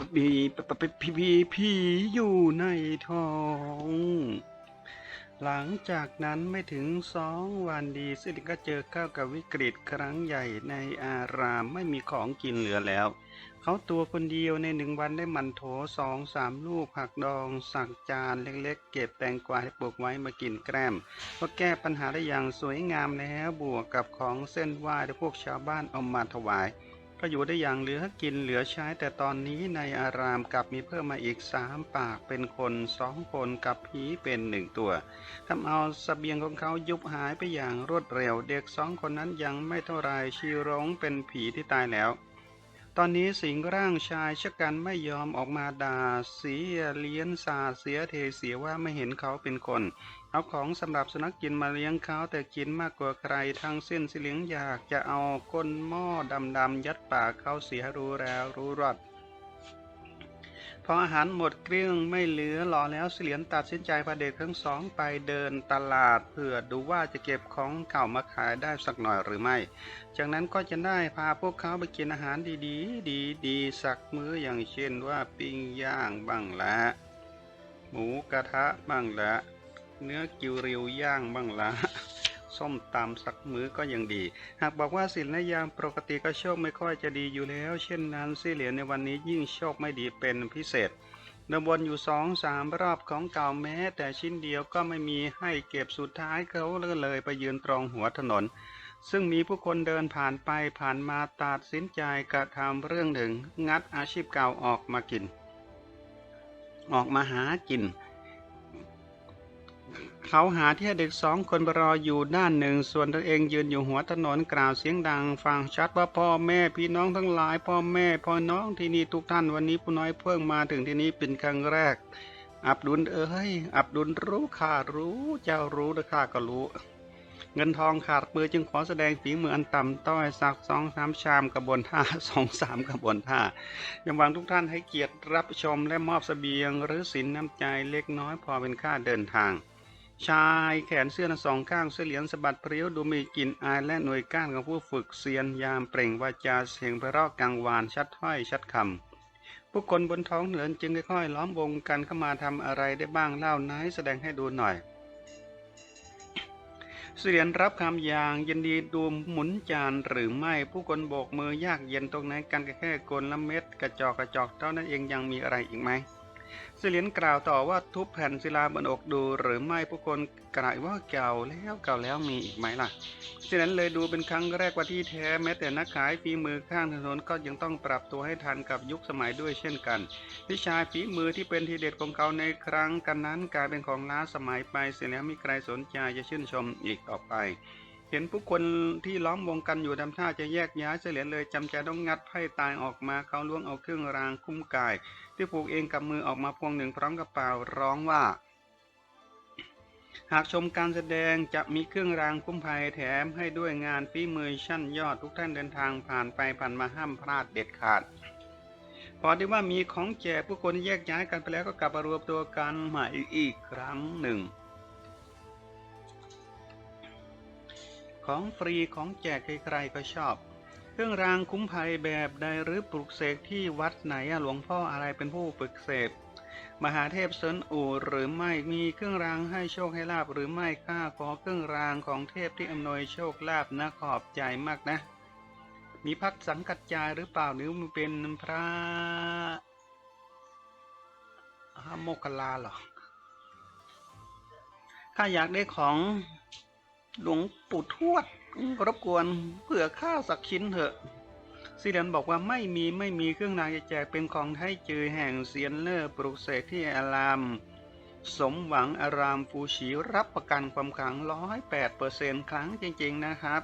ปะปะปีปะปะปะพีพีผีอยู่ในท้อง หลังจากนั้นไม่ถึงสองวันดีสิริก็เจอเข้ากับวิกฤตครั้งใหญ่ในอารามไม่มีของกินเหลือแล้ว เขาตัวคนเดียวในหนึ่งวันได้มันโถสองสามลูกผักดองสักจานเล็กๆ เก็บแตงกวาให้ปลูกไว้มากินแกล้มก็แก้ปัญหาได้อย่างสวยงามแล้วบวกกับของเส้นไหว้ที่พวกชาวบ้านเอามาถวาย ก็อยู่ได้อย่างเหลือกินเหลือใช้ แต่ตอนนี้ในอารามกลับมีเพิ่มมาอีกสามปากเป็นคนสองคนกับผีเป็นหนึ่งตัวทำเอาสเสบียงของเขายุบหายไปอย่างรวดเร็ว เด็กสองคนนั้นยังไม่เท่าไรชีร้องเป็นผีที่ตายแล้ว ตอนนี้สิงร่างชายชะกันไม่ยอมออกมาด่าเสียเลี้ยนสาเสียเทเสียว่าไม่เห็นเขาเป็นคน เอาของสำหรับสุนัขกินมาเลี้ยงเขาแต่กินมากกว่าใครทั้งสิ้นสิเลี้ยงอยากจะเอาก้นหม้อดำๆยัดปากเขาเสียรู้แล้วรู้รอดพออาหารหมดเกลี้ยงไม่เหลือหล่อแล้วเสลียนตัดสินใจพาเด็กทั้งสองไปเดินตลาดเพื่อดูว่าจะเก็บของเก่ามาขายได้สักหน่อยหรือไม่ จากนั้นก็จะได้พาพวกเขาไปกินอาหารดีๆ ดีๆสักมื้ออย่างเช่นว่าปิ้งย่างบ้างละ หมูกระทะบ้างละ เนื้อกิวริวย่างบ้างละส้มตำสักมื้อก็ยังดี หากบอกว่าสินและยามปกติก็โชคไม่ค่อยจะดีอยู่แล้ว เช่นนั้นสิเหรียญในวันนี้ยิ่งโชคไม่ดีเป็นพิเศษเดินวนอยู่สองสามรอบของเก่าแม้ แต่ชิ้นเดียวก็ไม่มีให้เก็บสุดท้ายเขาเลยไปยืนตรงหัวถนน ซึ่งมีผู้คนเดินผ่านไปผ่านมาตัดสินใจกระทำเรื่องหนึ่ง งัดอาชีพเก่าออกมากิน ออกมาหากิน เขาหาที่เด็กสองคนรออยู่ด้านหนึ่ง ส่วนตัวเองยืนอยู่หัวถนนกล่าวเสียงดัง ฟังชัดว่าพ่อแม่พี่น้องทั้งหลาย พ่อแม่พ่อน้องที่นี่ทุกท่านวันนี้ผู้น้อยเพิ่งมาถึงที่นี้เป็นครั้งแรก อับดุลเอ้ยอับดุลรู้ข้ารู้เจ้ารู้และข้าก็รู้ เงินทองขาดมือจึงขอแสดงฝีมืออันต่ำต้อยสักสองสามชามกระบวนท่าสองสามกระบวนท่ายังหวังทุกท่านให้เกียรติรับชมและมอบเสบียง หรือสินน้ำใจเล็กน้อยพอเป็นค่าเดินทาง ชายแขนเสื้อทั้งสองข้างเสื้อเหลียญสะบัดเพรี้ยวดูมีกลิ่นอายและหน่วยก้านของผู้ฝึกเซียนยามเปล่งวาจาเสียงไพเราะกังวานชัดถ้อยชัดคำผู้คนบนท้องถนนจึงค่อยๆล้อมวงกันเข้ามาทำอะไรได้บ้างเล่าไหนแสดงให้ดูหน่อยเสียนรับคำอย่างยินดีดูหมุนจานหรือไม่ผู้คนโบกมือยากเย็นตรงไหนกันแค่กลละเม็ดกระจอกกระจอกเท่านั้นเองยังมีอะไรอีกไหม เสลียนกล่าวต่อว่าทุบแผ่นศิลาบนอกดู หรือไม่ผู้คนกล่าวว่าเก่าแล้วเก่าแล้วมีอีกไหมล่ะเสลียนเลยดูเป็นครั้งแรกว่าที่แท้แม้แต่นักขายฝีมือข้างถนนก็ยังต้องปรับตัวให้ทันกับยุคสมัยด้วยเช่นกัน วิชาฝีมือที่เป็นทีเด็ดของเขาในครั้งกันนั้นกลายเป็นของล้าสมัยไปเสียแล้วมีใครสนใจจะชื่นชมอีกต่อไป เห็นผู้คนที่ล้อมวงกันอยู่ทำท่าจะแยกย้ายเสลียนเลยจำใจต้องงัดไพ่ตายออกมาเขาล้วงเอาเครื่องรางคุ้มกาย ที่ผูกเองกับมือออกมาพวงหนึ่งพร้อมกับเปล่าร้องว่า หากชมการแสดงจะมีเครื่องรางคุ้มภัยแถมให้ด้วยงานฝีมือชั้นยอดทุกท่านเดินทางผ่านไปผ่านมาห้ามพลาดเด็ดขาดพอได้ว่ามีของแจกผู้คนแยกย้ายกันไปแล้วก็กลับมารวมตัวกันใหม่อีกครั้งหนึ่ง ของฟรีของแจกใครๆก็ชอบ เครื่องรางคุ้มภัยแบบใดหรือปลุกเสกที่วัดไหนหลวงพ่ออะไรเป็นผู้ปลุกเสกมหาเทพเซินอูหรือไม่มีเครื่องรางให้โชคให้ลาบหรือไม่ข้าขอเครื่องรางของเทพที่อำนวยโชคลาภนะขอบใจมากนะ มีพักสังกัดจายหรือเปล่าหรือมันเป็นพระโมคคลลาหรอข้าอยากได้ของ หลวงปู่ทวดรบกวนเผื่อข้าสักชิ้นเถอะซีเดียนบอกว่าไม่มีไม่มีเครื่องรางจะแจกเป็นของไทยจือแห่งเซียนเลอร์ปลุกเสกที่อาราม สมหวังอารามฟูชีรับประกันความขลังร้อยแปดเปอร์เซ็นต์ครั้งจริง ๆ นะครับ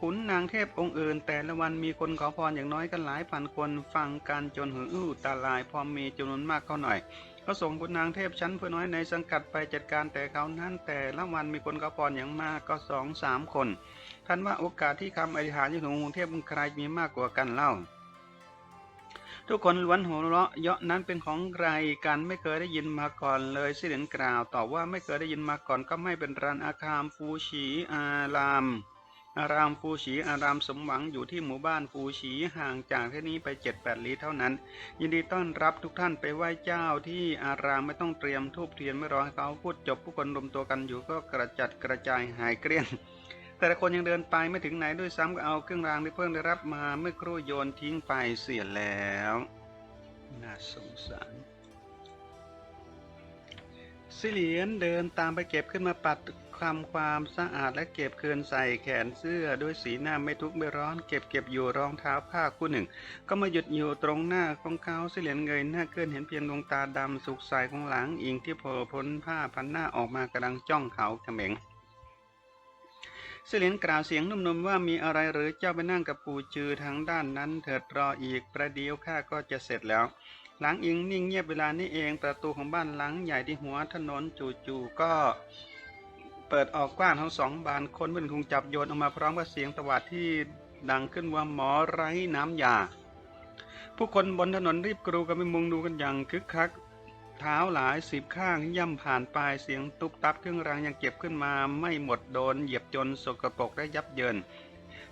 ขุนนางเทพองค์อื่น แต่ละวันมีคนขอพรอย่างน้อยกันหลายพันคนฟังกันจนหืออื้อตาลาย พอมีจำนวนมากเข้าหน่อย ก็ส่งขุนนางเทพชั้นผู้น้อยในสังกัดไปจัดการแต่เขานั้นแต่ละวันมีคนขอพรอย่างมากก็สองสามคน ท่านว่าโอกาสที่คำอธิษฐานอยู่ของกรุงเทพใครมีมากกว่ากันเล่า ทุกคนล้วนหัวเราะเยาะนั้นเป็นของใครกันไม่เคยได้ยินมาก่อนเลยสิเดนกล่าวตอบว่าไม่เคยได้ยินมาก่อนก็ไม่เป็นรันอาคามฟูชีอาราม อารามฟูฉีอารามสมหวังอยู่ที่หมู่บ้านฟูฉีห่างจากที่นี้ไปเจ็ดแปดลี้เท่านั้น ยินดีต้อนรับทุกท่านไปไหว้เจ้าที่อารามไม่ต้องเตรียมทูบเทียนไม่รอให้เขาพูดจบผู้คนรวมตัวกันอยู่ก็กระจัดกระจายหายเกลี้ยงแต่ละคนยังเดินไปไม่ถึงไหนด้วยซ้ำก็เอาเครื่องรางที่เพิ่งได้รับมาเมื่อครู่โยนทิ้งไปเสียแล้วน่าสงสารสิเหลียนเดินตามไปเก็บขึ้นมาปัด คำความสะอาดและเก็บคืนใส่แขนเสื้อด้วยสีหน้าไม่ทุกข์ไม่ร้อน เก็บเก็บอยู่รองเท้าผ้าคู่หนึ่ง ก็มาหยุดอยู่ตรงหน้าของเขาสิเหลียนเงยหน้าขึ้นเห็นเพียงดวงตาดำสุกใสของหลังอิงที่โผล่พ้นผ้าพันหน้าออกมากำลังจ้องเขาเขม็งเสลียนกล่าวเสียงนุ่มๆว่ามีอะไรหรือเจ้าไปนั่งกับปู่จือทางด้านนั้น เถิดรออีกประเดี๋ยวข้าก็จะเสร็จแล้ว หลังอิงนิ่งเงียบเวลานี้เองประตูของบ้านหลังใหญ่ที่หัวถนนจู่ๆก็ เปิดออกกว้างทั้งสองบานคนเป็นคงจับโยนออกมาพร้อมกับเสียงตวาดที่ดังขึ้นว่าหมอไร้น้ำยา ผู้คนบนถนนรีบกรูกันไปมุงดูกันอย่างคึกคัก เท้าหลายสิบข้างย่ำผ่านไปเสียงตุบตับเครื่องรางยังเก็บขึ้นมาไม่หมดโดนเหยียบจนสกปรกและยับเยิน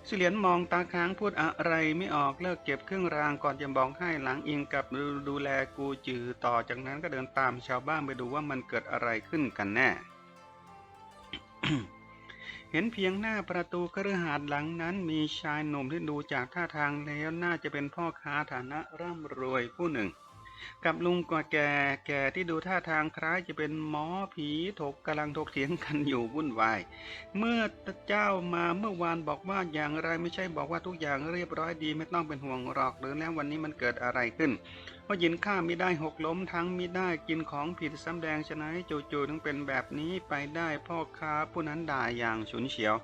สิเหลียนมองตาค้างพูดอะไรไม่ออกเลิกเก็บเครื่องรางก่อนจะบอกให้หลังอิงกับดูแลกูจือต่อจากนั้นก็เดินตามชาวบ้านไปดูว่ามันเกิดอะไรขึ้นกันแน่ เห็นเพียงหน้าประตูคฤหาสน์หลังนั้น มีชายหนุ่มที่ดูจากท่าทางแล้วน่าจะเป็นพ่อค้าฐานะร่ำรวยผู้หนึ่ง กับลุงกว่าแก่แก่ที่ดูท่าทางคล้ายจะเป็นหมอผีถกกำลังถกเถียงกันอยู่วุ่นวาย เมื่อเจ้ามาเมื่อวานบอกว่าอย่างไรไม่ใช่บอกว่าทุกอย่างเรียบร้อยดีไม่ต้องเป็นห่วงหรอกหรือแล้ววันนี้มันเกิดอะไรขึ้น ราะยินข้าไม่ได้หกล้มทั้งไม่ได้กินของผิดสำแดงฉะนั้นจู่ๆถึงเป็นแบบนี้ไปได้พ่อค้าผู้นั้นด่าอย่างฉุนเฉียว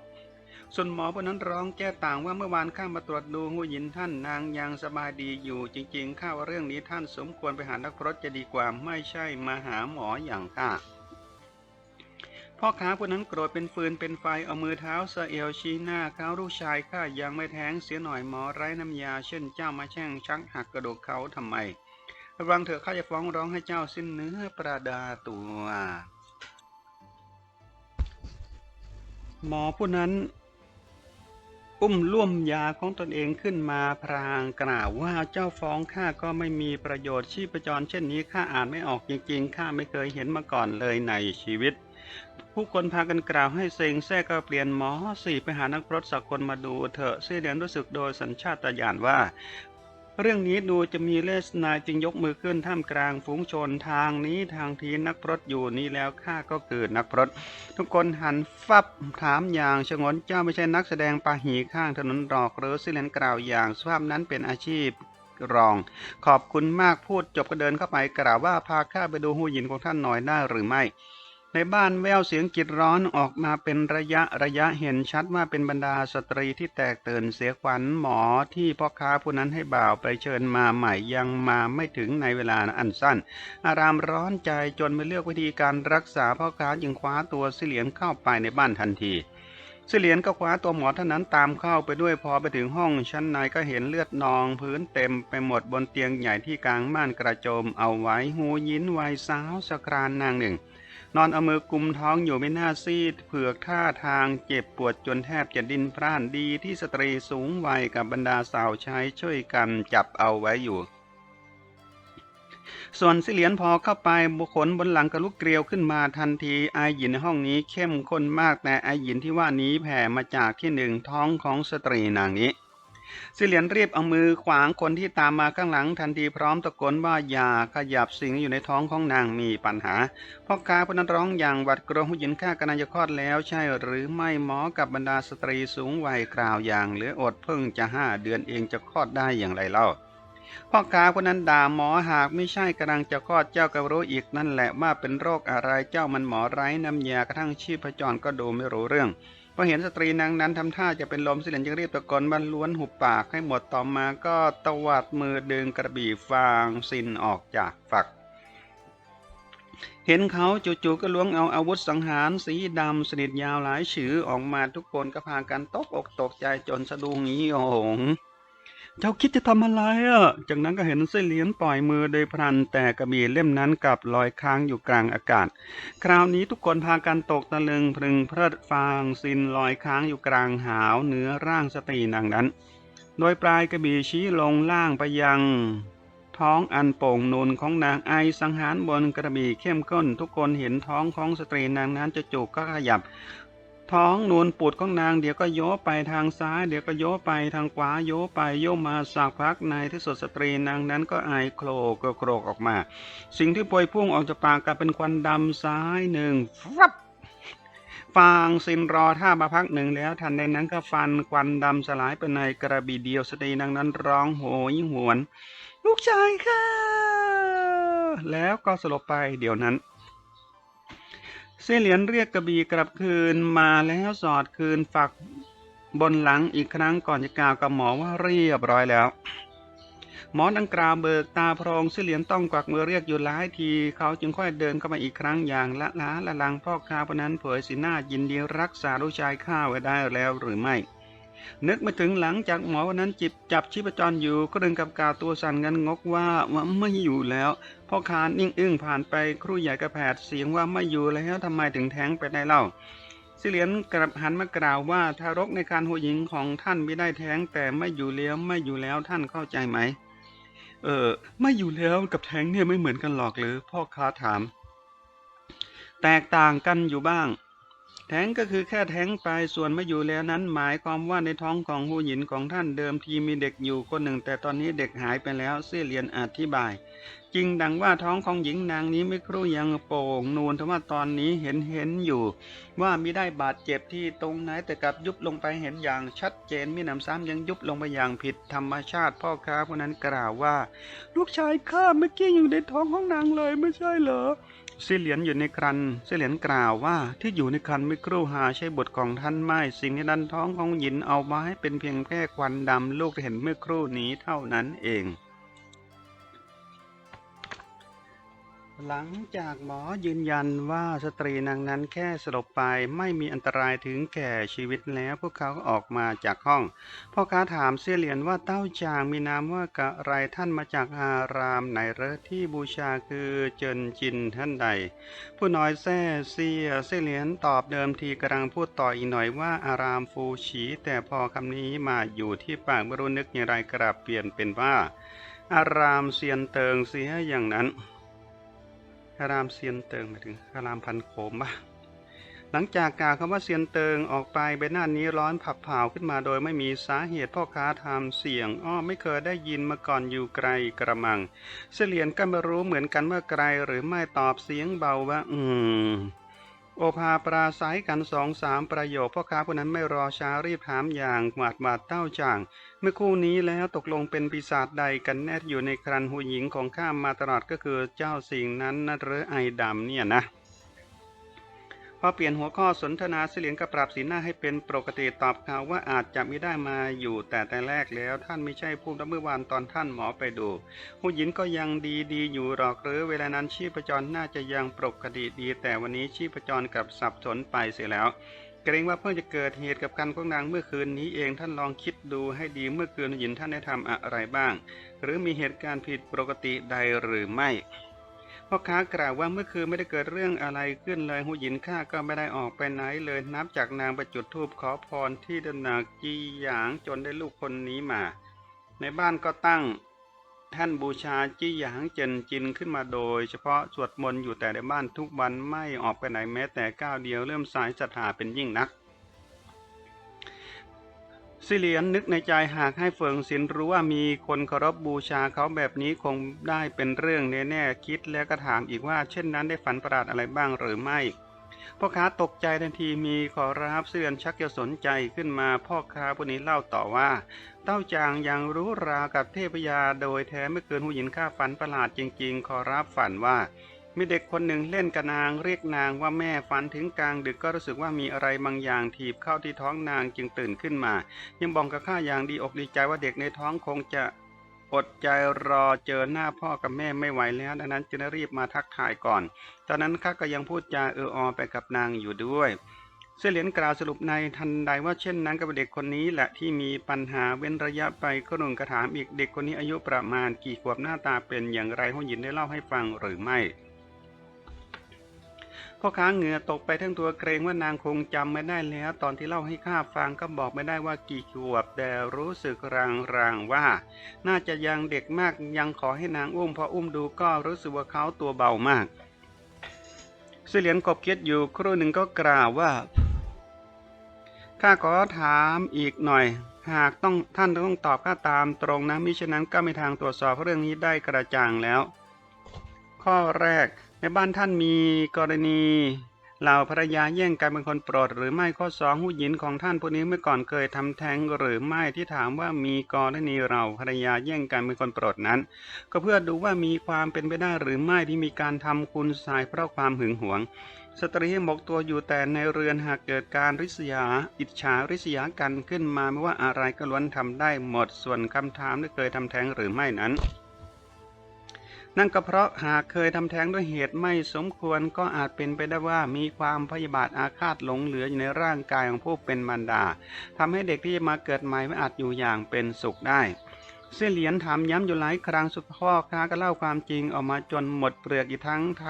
ส่วนหมอผู้นั้นร้องแก้ต่างว่าเมื่อวานข้ามาตรวจดูหูหยินท่านนางยังสบายดีอยู่ จริง ๆ ข้าว่าเรื่องนี้ท่านสมควรไปหานักพรตจะดีกว่าไม่ใช่มาหาหมออย่างข้าพ่อค้าผู้นั้นโกรธเป็นฟืนเป็นไฟเอามือเท้าสะเอวชี้หน้าเขาลูกชายข้ายังไม่แท้งเสียหน่อยหมอไร้น้ำยาเช่นเจ้ามาแช่งชักหักกระดูกเขาทำไม ระวังเถอะข้าจะฟ้องร้องให้เจ้าสิ้นเนื้อประดาตัว หมอผู้นั้น อุ้มล่วมยาของตนเองขึ้นมาพรางกล่าวว่าเจ้าฟ้องข้าก็ไม่มีประโยชน์ชีพจรเช่นนี้ข้าอ่านไม่ออกจริงๆข้าไม่เคยเห็นมาก่อนเลยในชีวิต ผู้คนพากันกล่าวให้เซ็งแท้ก็เปลี่ยนหมอสี่ไปหานักพรตสักคนมาดูเถอะเสียเดียนรู้สึกโดยสัญชาตญาณว่า เรื่องนี้ดูจะมีเลสนายจึงยกมือขึ้นท่ามกลางฝูงชนทางนี้ทางทีนักพรตอยู่นี้แล้วข้าก็คือนักพรตทุกคนหันฟับถามอย่างชงนเจ้าไม่ใช่นักแสดงปาหีข้างถนนหรอกหรือสิเลนกล่าวอย่างสภาพนั้นเป็นอาชีพรอง ขอบคุณมากพูดจบก็เดินเข้าไปกล่าวว่าพาข้าไปดูหูหยินของท่านหน่อยได้หรือไม่ ในบ้านแววเสียงกิดร้อนออกมาเป็นระยะระยะเห็นชัดว่าเป็นบรรดาสตรีที่แตกตื่นเสียขวัญหมอที่พ่อค้าผู้นั้นให้บ่าวไปเชิญมาใหม่ยังมาไม่ถึงในเวลาอันสั้น อารามร้อนใจจนไม่เลือกวิธีการรักษาพ่อค้าจึงคว้าตัวสิเหลียนเข้าไปในบ้านทันทีสิเหลียนก็คว้าตัวหมอท่านั้นตามเข้าไปด้วยพอไปถึงห้องชั้นในก็เห็นเลือดนองพื้นเต็มไปหมดบนเตียงใหญ่ที่กลางม่านกระโจมเอาไว้หูยินวัยสาวสครานนางหนึ่ง นอนเอามือกุมท้องอยู่ไม่น่าซีด เผือกท่าทางเจ็บปวดจนแทบจะดิ้นพร่านดีที่สตรีสูงวัยกับบรรดาสาวใช้ช่วยกันจับเอาไว้อยู่ ส่วนสิเหลียนพอเข้าไปบุคคลบนหลังกระลุกเกลียวขึ้นมาทันทีไอหยินห้องนี้เข้มข้นมากแต่ไอหยินที่ว่านี้แผ่มาจากที่หนึ่งท้องของสตรีนางนี้ สิเหลียนรีบเอามือขวางคนที่ตามมาข้างหลังทันทีพร้อมตะโกนว่าอย่าขยับสิ่งอยู่ในท้องของนางมีปัญหาพ่อค้าผู้นั้นร้องอย่างหวัดกลัวผู้หญิงข้ากำลังจะคลอดแล้วใช่หรือไม่หมอกับบรรดาสตรีสูงวัยกล่าวอย่างเหลืออดเพิ่งจะห้าเดือนเองจะคลอดได้อย่างไรเล่าพ่อค้าคนนั้นด่าหมอหากไม่ใช่กำลังจะคลอดเจ้าก็รู้อีกนั่นแหละว่าเป็นโรคอะไรเจ้ามันหมอไร้น้ำยากระทั่งชีพจรก็ดูไม่รู้เรื่อง พอเห็นสตรีนางนั้นทำท่าจะเป็นลมสิเหลนจึงรีบตะโกนบรรล้วนหุบปากให้หมดต่อมาก็ตวัดมือดึงกระบี่ฟางสินออกจากฝัก เห็นเขาจู่ๆก็ล้วงเอาอาวุธสังหารสีดำสนิทยาวหลายฉือออกมาทุกคนก็พากันตกอกตกใจจนสะดุ้งงี้โหง เจ้าคิดจะทำอะไรอะ จากนั้นก็เห็นเส้นเหลียนปล่อยมือโดยพลันแต่กระบี่เล่มนั้นกลับลอยค้างอยู่กลางอากาศ คราวนี้ทุกคนพากันตกตะลึงพึงเพลิดฟางซินลอยค้างอยู่กลางหาวเหนือร่างสตรีนางนั้น โดยปลายกระบี่ชี้ลงล่างไปยังท้องอันโป่งนูนของนางไอสังหารบนกระบี่เข้มข้นทุกคนเห็นท้องของสตรีนางนั้นจะจุกก็ขยับ ท้องนูนปูดของนางเดี๋ยวก็โยไปทางซ้าย เดี๋ยวก็โยไปทางขวาโยไปโยมาสักพักในที่สุดสตรีนางนั้นก็ไอโครกโครกออกมา สิ่งที่พวยพุ่งออกจากปากกลายเป็นควันดำซ้ายหนึ่งฟับฟางซินรอท่ามาพักหนึ่งแล้วทันใดนั้นก็ฟันควันดำสลายไปในกระบี่เดียวสตรีนางนั้นร้องโหยหวน ลูกชายค่ะ แล้วก็สลบไปเดี๋ยวนั้น เส้เหรียญเรียกกระบี่กลับคืนมาแล้วสอดคืนฝักบนหลังอีกครั้งก่อนจะกล่าวกับหมอว่าเรียบร้อยแล้ว หมอดังกล่าวเบิกตาโพรงเส้เหรียญต้องกวักมือเรียกอยู่หลายที เขาจึงค่อยเดินเข้ามาอีกครั้งอย่างละล้าละลังพ่อค้าคนนั้นเผยสีหน้ายินดีรักษาลูกชายข้าไว้ได้แล้วหรือไม่ นึกมาถึงหลังจากหมอวันนั้นจิบจับชีพจรอยู่ ก็เดินกับกาวตัวสั่นงันงกว่าว่าไม่อยู่แล้วพ่อคานนิ่งอึ้งผ่านไปครูใหญ่กระแผดเสียงว่าไม่อยู่แล้วทำไมถึงแท้งไปได้เล่าสิเลียนกลับหันมากล่าวว่าทารกในการหัวหญิงของท่านไม่ได้แท้งแต่ไม่อยู่แล้วไม่อยู่แล้วท่านเข้าใจไหม เออไม่อยู่แล้วกับแท้งเนี่ยไม่เหมือนกันหรอกหรือพ่อค้าถาม แตกต่างกันอยู่บ้าง แท้งก็คือแค่แท้งไปส่วนไม่อยู่แล้วนั้น หมายความว่าในท้องของผู้หญิงของท่านเดิมทีมีเด็กอยู่คนหนึ่ง แต่ตอนนี้เด็กหายไปแล้วเสี่ยเรียนอธิบายจริงดังว่าท้องของหญิงนางนี้ไม่ครู่ยังโป่งนูนแต่ว่าตอนนี้เห็นเห็นอยู่ ว่ามิได้บาดเจ็บที่ตรงไหนแต่กลับยุบลงไปเห็นอย่างชัดเจนมีหนำซ้ำยังยุบลงไปอย่างผิดธรรมชาติพ่อค้าคนนั้นกล่าวว่า ลูกชายข้าเมื่อกี้อยู่ในท้องของนางเลยไม่ใช่เหรอ สิเหลียนอยู่ในครันสิเหลียนกล่าวว่าที่อยู่ในครันไม่ครู่หาใช่บทของท่านไม่สิ่งที่ดันท้องของหญินเอาไว้เป็นเพียงแค่ควันดำลูกเห็นเมื่อครู่นี้เท่านั้นเอง หลังจากหมอยืนยันว่าสตรีนางนั้นแค่สลบไปไม่มีอันตรายถึงแก่ชีวิตแล้วพวกเขาก็ออกมาจากห้อง พ่อค้าถามเสี่ยเหลียนว่าเต้าจางมีนามว่ากะไรท่านมาจากอารามไหนเรอที่บูชาคือเจินจินท่านใด ผู้น้อยแซ่เสียเสี่ยเหลียนตอบเดิมทีกำลังพูดต่ออีกหน่อยว่าอารามฟูฉี แต่พอคำนี้มาอยู่ที่ปากไม่รู้นึกอย่างไรกลับเปลี่ยนเป็นว่า อารามเซียนเติงเสียอย่างนั้น อารามเซียนเติงหมายถึงอารามพันโขมปะหลังจากกล่าวคำว่าเซียนเติงออกไปใบหน้านี้ร้อนผับเผาขึ้นมาโดยไม่มีสาเหตุพ่อค้าทำเสียงอ้อไม่เคยได้ยินมาก่อนอยู่ไกลกระมัง เสลียนก็ไม่รู้เหมือนกันว่าไกลหรือไม่ตอบเสียงเบาว่า อืม โอภาปราศัยกันสองสามประโยคพ่อค้าคนนั้นไม่รอช้ารีบถามอย่างหวาดหวาดเต้าจ่าง เมื่อคู่นี้แล้วตกลงเป็นปีศาจใดกันแน่ที่อยู่ในครันหูหญิงของข้ามมาตลอดก็คือเจ้าสิ่งนั้นนะหรือไอดำเนี่ยนะ อเปลี่ยนหัวข้อสนทนาเสลียงก็ปรับสีหน้าให้เป็นปกติตอบข่าวว่าอาจจะไม่ได้มาอยู่แต่แต่แรกแล้ว ท่านไม่ใช่ผู้รับเมื่อวานตอนท่านหมอไปดูผู้หญิงก็ยังดีดีอยู่หรอกหรือเวลานั้นชีพจรน่าจะยังปกติดี แต่วันนี้ชีพจรกลับสับสนไปเสียแล้วเกรงว่าเพิ่งจะเกิดเหตุกับกันของนางเมื่อคืนนี้เองท่านลองคิดดูให้ดีเมื่อคืนหญินท่านได้ทำอะไรบ้าง หรือมีเหตุการณ์ผิดปกติใดหรือไม่ พ่อค้ากล่าวว่าเมื่อคืนไม่ได้เกิดเรื่องอะไรขึ้นเลยหูหยินข้าก็ไม่ได้ออกไปไหนเลยนับจากนางไปจุดธูปขอพรที่ตำหนักจีหยางจนได้ลูกคนนี้มา ในบ้านก็ตั้งท่านบูชาจี้หยางเจนจินขึ้นมาโดย เฉพาะสวดมนต์อยู่แต่ในบ้านทุกวันไม่ออกไปไหนแม้แต่ก้าวเดียวเริ่มสายศรัทธาเป็นยิ่งนัก สิเลียนนึกในใจหากให้เฟิงสินรู้ว่ามีคนเคารพบูชาเขาแบบนี้คงได้เป็นเรื่องแน่ๆคิดแล้วก็ถามอีกว่า เช่นนั้นได้ฝันประหลาดอะไรบ้างหรือไม่พ่อค้าตกใจทันทีมีขอรับเสื่อนชักจะสนใจขึ้นมาพ่อค้าผู้นี้เล่าต่อว่า เต้าจางยังรู้ราวกับเทพยาโดยแท้ไม่เกินหูหินข้าฝันประหลาดจริง ๆ ขอรับฝันว่า มีเด็กคนหนึ่งเล่นกับนางเรียกนางว่าแม่ฝันถึงกลางดึกก็รู้สึกว่ามีอะไรบางอย่างถีบเข้าที่ท้องนางจึงตื่นขึ้นมา ยังบอกกับข้าอย่างดีอกดีใจว่าเด็กในท้องคงจะอดใจรอเจอหน้าพ่อกับแม่ไม่ไหวแล้วดังนั้นจึงรีบมาทักทายก่อน ตอนนั้นข้าก็ยังพูดจาเอออไปกับนางอยู่ด้วยเสื้อเหรียญกล่าวสรุปในทันใดว่าเช่นนั้นกับเด็กคนนี้แหละที่มีปัญหาเว้นระยะไปก็หนุ่งกระถามอีกเด็กคนนี้อายุประมาณกี่ขวบหน้าตาเป็นอย่างไรห้องหยินได้เล่าให้ฟังหรือไม่ พ่อค้าเหงื่อตกไปทั้งตัวเกรงว่านางคงจำไม่ได้แล้ว ตอนที่เล่าให้ข้าฟังก็บอกไม่ได้ว่ากี่ขวบ แต่รู้สึกรางๆว่า น่าจะยังเด็กมากยังขอให้นางอุ้มพออุ้มดูก็รู้สึกว่าเขาตัวเบามากเสื้อเหรียญกบเคียดอยู่ครู่หนึ่งก็กล่าวว่าข้าขอถามอีกหน่อย หากต้องท่านต้องตอบข้าตามตรงนะมิฉะนั้นก็ไม่ทางตรวจสอบเรื่องนี้ได้กระจ่างแล้ว ข้อแรก บ้านท่านมีกรณีเหล่าภรรยาแย่งกันเป็นคนโปรดหรือไม่ข้อสองผู้หญิงของท่านผู้นี้เมื่อก่อนเคยทำแท้งหรือไม่ที่ถามว่ามีกรณีเราภรรยาแย่งกันเป็นคนโปรดนั้น ก็เพื่อดูว่ามีความเป็นไปได้หรือไม่ที่มีการทำคุณสายเพราะความหึงหวง สตรีหมกตัวอยู่แต่ในเรือนหากเกิดการริษยา อิจฉาริษยากันขึ้นมาไม่ว่าอะไรก็ล้วนทำได้หมดส่วนคำถามที่เคยทำแท้งหรือไม่นั้น นั่นก็เพราะหากเคยทำแท้งด้วยเหตุไม่สมควรก็อาจเป็นไปได้ว่ามีความพยาบาทอาฆาตหลงเหลืออยู่ในร่างกายของผู้เป็นมารดาทำให้เด็กที่จะมาเกิดใหม่ไม่อาจอยู่อย่างเป็นสุขได้เสี่ยเหรียญถามย้ำอยู่หลายครั้งสุดพ่อค้าก็เล่าความจริงออกมาจนหมดเปลือกอีกทั้งท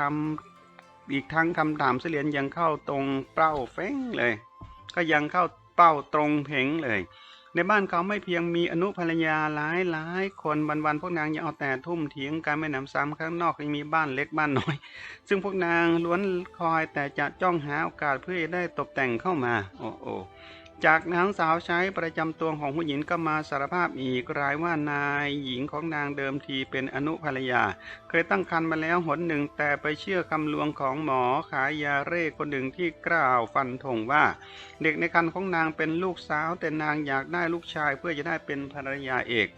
ำอีกทั้งคำถามเสี่ยเหรียญยังเข้าตรงเป้าเฟ้งเลย ก็ยังเข้าเป้าตรงเพ่งเลย ในบ้านเขาไม่เพียงมีอนุภรรยาหลายหลายคนวันๆพวกนางยังเอาแต่ทุ่มเถียงกันไม่หนำซ้ำข้างนอกยังมีบ้านเล็กบ้านน้อย ซึ่งพวกนางล้วนคอยแต่จะจ้องหาโอกาสเพื่อได้ตกแต่งเข้ามา โอ้โอ จากนางสาวใช้ประจำตัวของผู้หญิงก็มาสารภาพอีกรายว่านายหญิงของนางเดิมทีเป็นอนุภรรยา เคยตั้งครรภ์มาแล้วหนหนึ่งแต่ไปเชื่อคำลวงของหมอขายยาเร่คนหนึ่งที่กล่าวฟันธงว่า เด็กในครรภ์ของนางเป็นลูกสาว แต่นางอยากได้ลูกชายเพื่อจะได้เป็นภรรยาเอก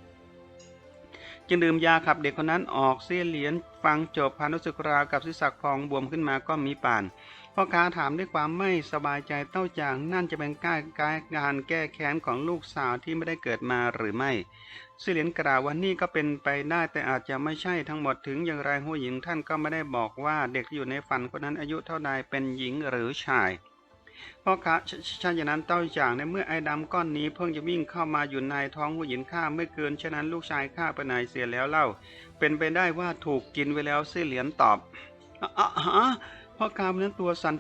จึงดื่มยาขับเด็กคนนั้นออกเสียเหรียญฟังจบพานุสึกราวกับศิสักพองบวมขึ้นมาก็มีป่าน พ่อค้าถามด้วยความไม่สบายใจเต้าจางนั่นจะเป็นการการแก้แค้นของลูกสาวที่ไม่ได้เกิดมาหรือไม่เสียเหรียญกล่าวว่านี่ก็เป็นไปได้แต่อาจจะไม่ใช่ทั้งหมดถึงอย่างไรหัวหญิงท่านก็ไม่ได้บอกว่าเด็กที่อยู่ในฝันคนนั้นอายุเท่าใดเป็นหญิงหรือชายพ่อค้าชาอย่างนั้นเต้าจางในเมื่อไอ้ดำก้อนนี้เพิ่งจะวิ่งเข้ามาอยู่ในท้องหัวหญิงข้าเมื่อเกินฉะนั้นลูกชายข้าไปไหนเสียแล้วเล่า เป็นไปได้ว่าถูกกินไปแล้วเสียเหรียญตอบอะฮะ พ่อค้านั้นตัวสัน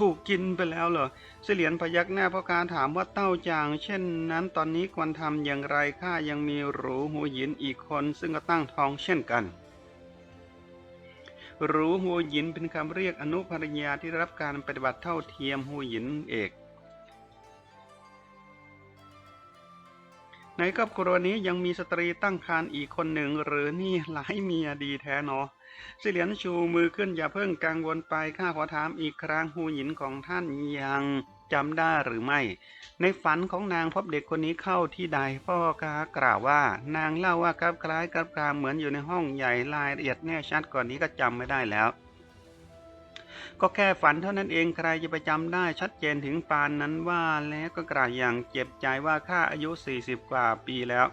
ถูกกินไปแล้วเหรอเสลียนพยักหน้าพ่อค้าถามว่าเต้าจาง เช่นนั้นตอนนี้ควรทำอย่างไรข้ายังมีหรูหัวหยินอีกคน ซึ่งก็ตั้งท้องเช่นกันหรูหัวหยินเป็นคำเรียกอนุภรรยาที่รับการปฏิบัติเท่าเทียมหัวหยินเอกในครอบครัวนี้ยังมีสตรีตั้งครรภ์อีกคนหนึ่งหรือนี่หลายเมียดีแท้เนาะ สิเสลียนชูมือขึ้นอย่าเพิ่งกังวลไปข้าขอถามอีกครั้งหูหยินของท่านยังจำได้หรือไม่ ในฝันของนางพบเด็กคนนี้เข้าที่ใดพ่อกากล่าวว่า นางเล่าว่ากับคล้ายกับกลาเหมือนอยู่ในห้องใหญ่รายละเอียดแน่ชัดก่อนนี้ก็จำไม่ได้แล้วก็แค่ฝันเท่านั้นเองใครจะไปจำได้ชัดเจนถึงปานนั้นว่าแล้วก็กล่าวอย่างเจ็บใจว่าข้าอายุ 40 กว่าปีแล้ว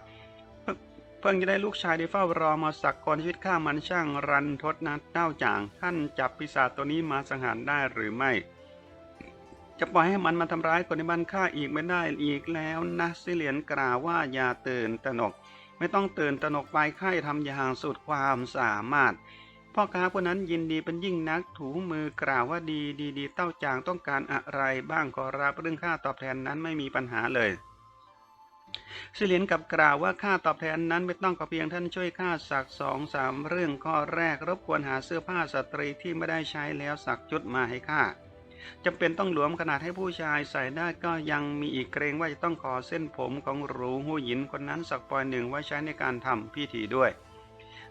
พิ่งจะได้ลูกชายได้เฝ้ารอมาสักก่อนชีวิตข้ามันช่างรันทดนัดเต้าจาง ท่านจับปีศาจตัวนี้มาสังหารได้หรือไม่ จะปล่อยให้มันมาทำร้ายคนในบ้านข้าอีกไม่ได้อีกแล้วนะสิเหลียนกล่าวว่าอย่าตื่นตระหนก ไม่ต้องตื่นตระหนกไปข้าทำอย่างสุดความสามารถพ่อค้าคนนั้นยินดีเป็นยิ่งนักถูมือกล่าวว่าดีดีดีเต้าจางต้องการอะไรบ้างขอรับเรื่องค่าตอบแทนนั้นไม่มีปัญหาเลย สิเลียนกับกล่าวว่าค่าตอบแทนนั้นไม่ต้องกับเพียงท่านช่วยค่าสักสองสามเรื่องข้อแรกรบกวนหาเสื้อผ้าสตรีที่ไม่ได้ใช้แล้วสักจุดมาให้ข้าจำเป็นต้องหลวมขนาดให้ผู้ชายใส่ได้ก็ยังมีอีกเกรงว่าจะต้องขอเส้นผมของหรูหูหยินคนนั้นสักปอยหนึ่งไว้ใช้ในการทำพิธีด้วย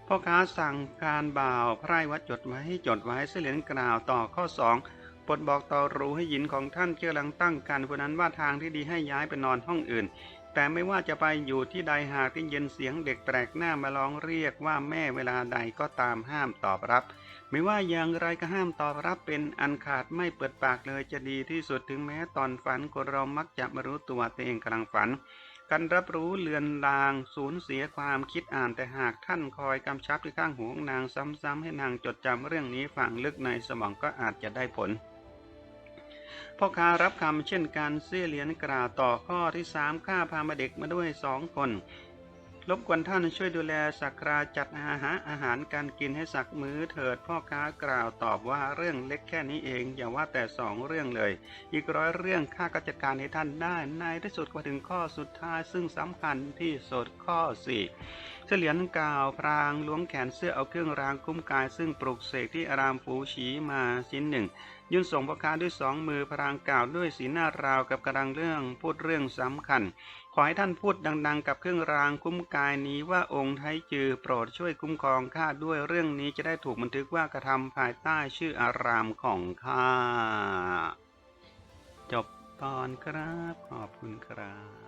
พ่อค้าสั่งการบ่าวไพร่วัดจดไว้ให้จดไว้เสลียนกล่าวต่อข้อสองปดบอกต่อรู้ให้หยินของท่านเชื่อลังตั้งการคนนั้นว่าทางที่ดีให้ย้ายไปนอนห้องอื่น แต่ไม่ว่าจะไปอยู่ที่ใดหากได้ยินเสียงเด็กแปลกหน้ามาร้องเรียกว่าแม่เวลาใดก็ตามห้ามตอบรับ ไม่ว่าอย่างไรก็ห้ามตอบรับเป็นอันขาดไม่เปิดปากเลยจะดีที่สุดถึงแม้ตอนฝันคนเรามักจะไม่รู้ตัวตัวเองกำลังฝันการรับรู้เลือนลางสูญเสียความคิดอ่านแต่หากท่านคอยกำชับที่ข้างหูของนางซ้ำๆให้นางจดจำเรื่องนี้ฝังลึกในสมองก็อาจจะได้ผล พ่อค้ารับคำเช่นกันเสี้ยเหรียญกล่าวต่อข้อที่สามข้าพามาเด็กมาด้วยสองคน รบกวนท่านช่วยดูแลสักราจัดอาหารอาหารการกินให้สักมื้อเถิดพ่อค้ากล่าวตอบว่าเรื่องเล็กแค่นี้เอง อย่าว่าแต่สองเรื่องเลย อีกร้อยเรื่องข้าก็จัดการให้ท่านได้ในที่สุดก็ถึงข้อสุดท้ายซึ่งสำคัญที่สุดข้อสี่เสลียนกล่าวพรางล้วงแขนเสื้อเอาเครื่องรางคุ้มกายซึ่งปลุกเสกที่อารามฟูฉีมาชิ้นหนึ่งยื่นส่งพ่อค้าด้วยสองมือพรางกล่าวด้วยสีหน้าราวกับกำลังเรื่องพูดเรื่องสำคัญ ขอให้ท่านพูดดัง ๆ กับเครื่องรางคุ้มกายนี้ว่าองค์ไทจือโปรดช่วยคุ้มครองข้าด้วยเรื่องนี้จะได้ถูกบันทึกว่ากระทำภายใต้ชื่ออารามของข้า จบตอนครับ ขอบคุณครับ